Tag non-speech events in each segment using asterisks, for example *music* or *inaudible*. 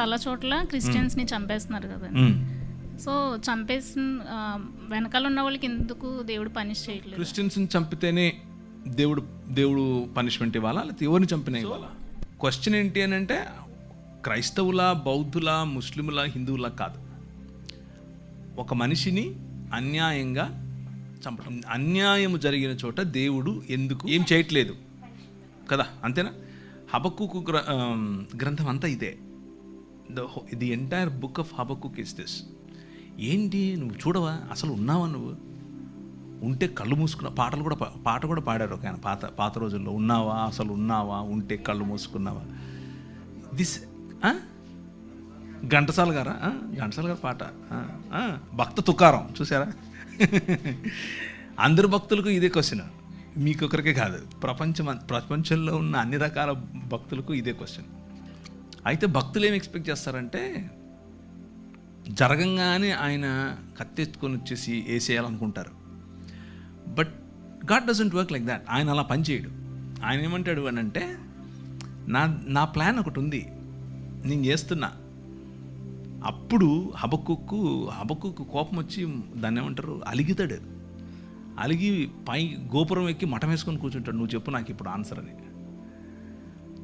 చాలా చోట్ల క్రిస్టియన్స్ని చంపేస్తున్నారు కదండి. మ్మ్. సో చంపేసిన వెనకాల ఉన్న వాళ్ళకి ఎందుకు దేవుడు పనిష్ చేయట్లేదు? క్రిస్టియన్స్ని చంపితేనే దేవుడు దేవుడు పనిష్మెంట్ ఇవ్వాలా? లేకపోతే ఎవరిని చంపినా ఇవ్వాలా? క్వశ్చన్ ఏంటి అని అంటే క్రైస్తవుల బౌద్ధుల ముస్లిముల హిందువుల కాదు. ఒక మనిషిని అన్యాయంగా చంపడం అన్యాయం జరిగిన చోట దేవుడు ఎందుకు ఏం చేయట్లేదు? కదా అంతేనా? ఆమ్, గ్రంథం అంతా ఇదే. The the entire book of Habakkuk is this ఏంటి నువ్వు చూడవా? అసలు ఉన్నావా నువ్వు? ఉంటే కళ్ళు మూసుకున్న పాటలు కూడా పాట కూడా పాడారు ఒక ఆయన పాత పాత రోజుల్లో. ఉన్నావా? అసలు ఉన్నావా? ఉంటే కళ్ళు మూసుకున్నావా? దిస్ ఘంటసాల గారా? ఘంటసాల గారు పాట. భక్త తుకారం. చూసారా అందరు భక్తులకు ఇదే క్వశ్చన్ మీకొకరికే కాదు. ప్రపంచం ప్రపంచంలో ఉన్న అన్ని రకాల భక్తులకు ఇదే క్వశ్చన్ అయితే భక్తులు ఏం ఎక్స్పెక్ట్ చేస్తారంటే జరగంగానే ఆయన కత్తెత్తుకొని వచ్చేసి వేసేయాలనుకుంటారు but God doesn't work like that ఆయన అలా పనిచేయడు ఆయన ఏమంటాడు అని అంటే నా నా ప్లాన్ ఒకటి ఉంది. నేను చేస్తున్నా. అప్పుడు హబక్కుకు హబక్కుకు కోపం వచ్చి దాన్ని ఏమంటారు? అలిగితాడు. అలిగి పై గోపురం ఎక్కి మఠం వేసుకొని కూర్చుంటాడు. నువ్వు చెప్పు నాకు ఇప్పుడు ఆన్సర్ అని.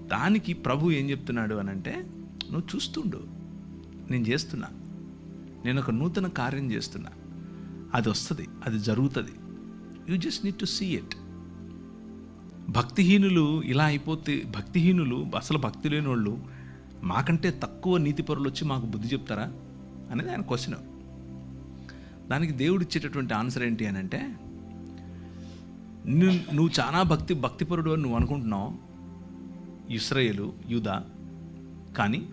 దానికి ప్రభు ఏం చెప్తున్నాడు అని అంటే నువ్వు చూస్తుండు. నేను చేస్తున్నా. నేను ఒక నూతన కార్యం చేస్తున్నా. అది వస్తుంది అది జరుగుతుంది. You just need to see it భక్తిహీనులు ఇలా అయిపోతే భక్తిహీనులు అసలు భక్తి లేని వాళ్ళు మాకంటే తక్కువ నీతిపరులు వచ్చి మాకు బుద్ధి చెప్తారా? అనేది ఆయన క్వశ్చన్. దానికి దేవుడు ఇచ్చేటటువంటి ఆన్సర్ ఏంటి అని అంటే నువ్వు నువ్వు చాలా భక్తి భక్తిపరుడు అని నువ్వు అనుకుంటున్నావు. ఇస్రాయేలు యూదా. కానీ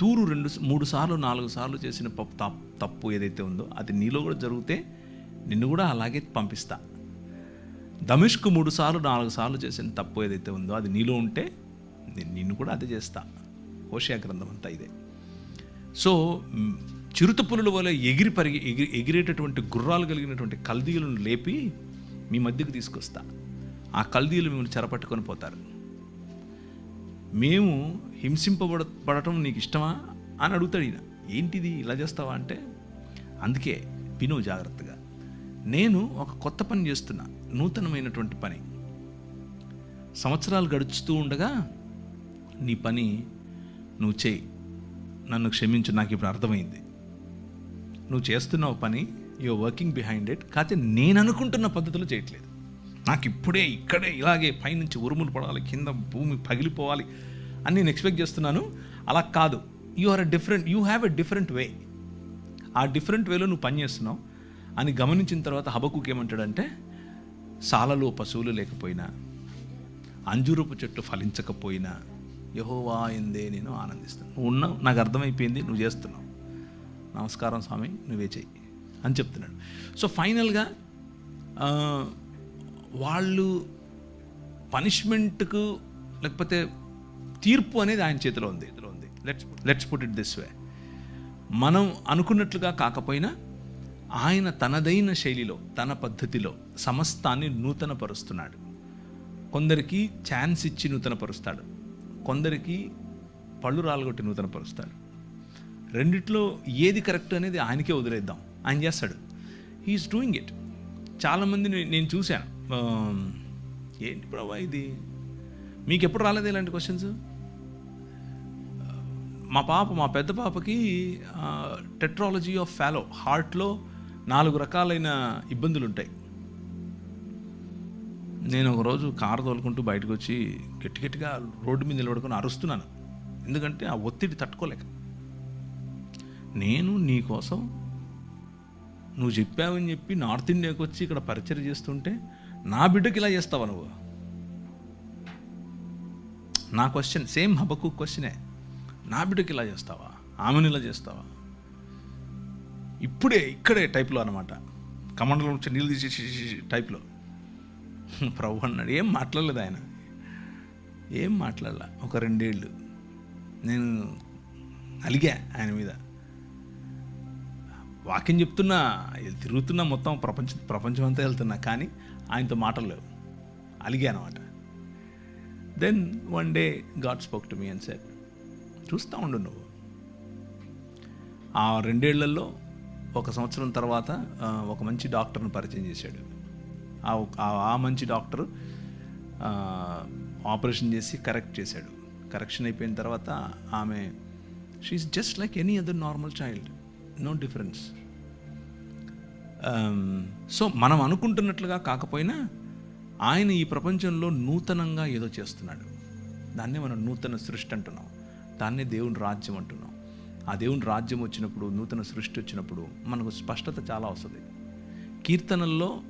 తూరు రెండు మూడు సార్లు నాలుగు సార్లు చేసిన పప్పు తప్- తప్పు ఏదైతే ఉందో అది నీలో కూడా జరిగితే నిన్ను కూడా అలాగే పంపిస్తా. దమిష్కు మూడు సార్లు నాలుగు సార్లు చేసిన తప్పు ఏదైతే ఉందో అది నీలో ఉంటే నేను నిన్ను కూడా అదే చేస్తా. హోషియా గ్రంథం అంతా ఇదే. సో చిరుత పులుల వల్ల ఎగిరి పరిగి ఎగిరి ఎగిరేటటువంటి గుర్రాలు కలిగినటువంటి కల్దీలను లేపి మీ మధ్యకు తీసుకొస్తా. ఆ కల్దీలు మిమ్మల్ని చెరపట్టుకొని పోతారు. మేము హింసింపబడ పడటం నీకు ఇష్టమా? అని అడుగుతాడు ఈయన. ఏంటిది ఇలా చేస్తావా అంటే అందుకే విను జాగ్రత్తగా. నేను ఒక కొత్త పని చేస్తున్నా నూతనమైనటువంటి పని. సంవత్సరాలు గడుచుతూ ఉండగా నీ పని నువ్వు చేయి. నన్ను క్షమించు నాకు ఇప్పుడు అర్థమైంది. నువ్వు చేస్తున్నావు పని యు వర్కింగ్ బిహైండ్ ఇట్ కాకపోతే నేను అనుకుంటున్న పద్ధతిలో చేయట్లేదు. నాకు ఇప్పుడే ఇక్కడే ఇలాగే పైనుంచి ఉరుములు పడాలి కింద భూమి పగిలిపోవాలి అని నేను ఎక్స్పెక్ట్ చేస్తున్నాను. అలా కాదు. You are a different you have a different way ఆ డిఫరెంట్ వేలో నువ్వు పనిచేస్తున్నావు అని గమనించిన తర్వాత హబకుకి ఏమంటాడంటే సాలలో పశువులు లేకపోయినా అంజూరపు చెట్టు ఫలించకపోయినా యహోవా అయిందే నేను ఆనందిస్తాను నువ్వు ఉన్నావు నాకు అర్థమైపోయింది నువ్వు చేస్తున్నావు. నమస్కారం స్వామి నువ్వే చెయ్యి అని చెప్తున్నాడు. సో ఫైనల్గా వాళ్ళు పనిష్మెంట్కు లేకపోతే తీర్పు అనేది ఆయన చేతిలో ఉంది. ఇందులో ఉంది let's let's put it this way మనం అనుకున్నట్లుగా కాకపోయినా ఆయన తనదైన శైలిలో తన పద్ధతిలో సమస్తాన్ని నూతనపరుస్తున్నాడు. కొందరికి ఛాన్స్ ఇచ్చి నూతనపరుస్తాడు. కొందరికి పళ్ళు రాలగొట్టి నూతనపరుస్తాడు. రెండిట్లో ఏది కరెక్ట్ అనేది ఆయనకే వదిలేద్దాం. ఆయన చేస్తాడు. హీఈస్ డూయింగ్ ఇట్ చాలామంది నేను చూశాను. ఏంటి ప్రభా ఇది? మీకు ఎప్పుడు రాలేదు ఇలాంటి క్వశ్చన్స్ మా పాప మా పెద్ద పాపకి టెట్రాలజీ ఆఫ్ ఫాలో హార్ట్లో నాలుగు రకాలైన ఇబ్బందులు ఉంటాయి నేను ఒకరోజు కారు తోలుకుంటూ బయటకు వచ్చి గట్టి గట్టిగా రోడ్డు మీద నిలబడుకొని అరుస్తున్నాను. ఎందుకంటే ఆ ఒత్తిడి తట్టుకోలేక. నేను నీ కోసం నువ్వు చెప్పావని చెప్పి నార్త్ ఇండియాకి వచ్చి ఇక్కడ పరిచయం చేస్తుంటే నా బిడ్డకి ఇలా చేస్తావా నువ్వు? నా క్వశ్చన్ సేమ్ హబకు క్వశ్చనే నా బిడ్డకి ఇలా చేస్తావా? ఆమెను ఇలా చేస్తావా? ఇప్పుడే ఇక్కడే టైప్లో అనమాట కమండలో నుంచి నీళ్ళు తీసేసి టైప్లో *laughs* ప్రభు అన్నాడు ఏం మాట్లాడలేదు ఆయన. ఏం మాట్లాడలా? ఒక రెండేళ్ళు. నేను అలిగా ఆయన మీద. వాక్యం చెప్తున్నా తిరుగుతున్నా మొత్తం ప్రపంచ ప్రపంచం అంతా వెళ్తున్నా. కానీ ఆయనతో మాటలు లేవు. అలిగానమాట. Then one day God spoke to me and said చూస్తూ ఉండు నువ్వు. ఆ రెండేళ్ళలో ఒక సంవత్సరం తర్వాత ఒక మంచి డాక్టర్ని పరిచయం చేశాడు. ఆ ఆ- ఆ మంచి డాక్టర్ ఆపరేషన్ చేసి కరెక్ట్ చేశాడు. కరెక్షన్ అయిపోయిన తర్వాత ఆమె she just like any other normal child no difference Um, so మనం అనుకుంటున్నట్లుగా కాకపోయినా ఆయన ఈ ప్రపంచంలో నూతనంగా ఏదో చేస్తున్నాడు. దాన్నే మనం నూతన సృష్టి అంటున్నాం. దాన్నే దేవుని రాజ్యం అంటున్నాం. ఆ దేవుని రాజ్యం వచ్చినప్పుడు నూతన సృష్టి వచ్చినప్పుడు మనకు స్పష్టత చాలా వస్తుంది. కీర్తనల్లో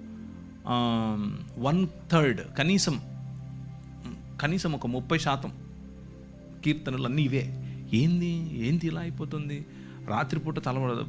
um, వన్ థర్డ్ కనీసం కనీసం ఒక ముప్పై శాతం కీర్తనలు అన్నీ ఇవే. ఏంది? ఏంది ఇలా అయిపోతుంది? రాత్రిపూట తల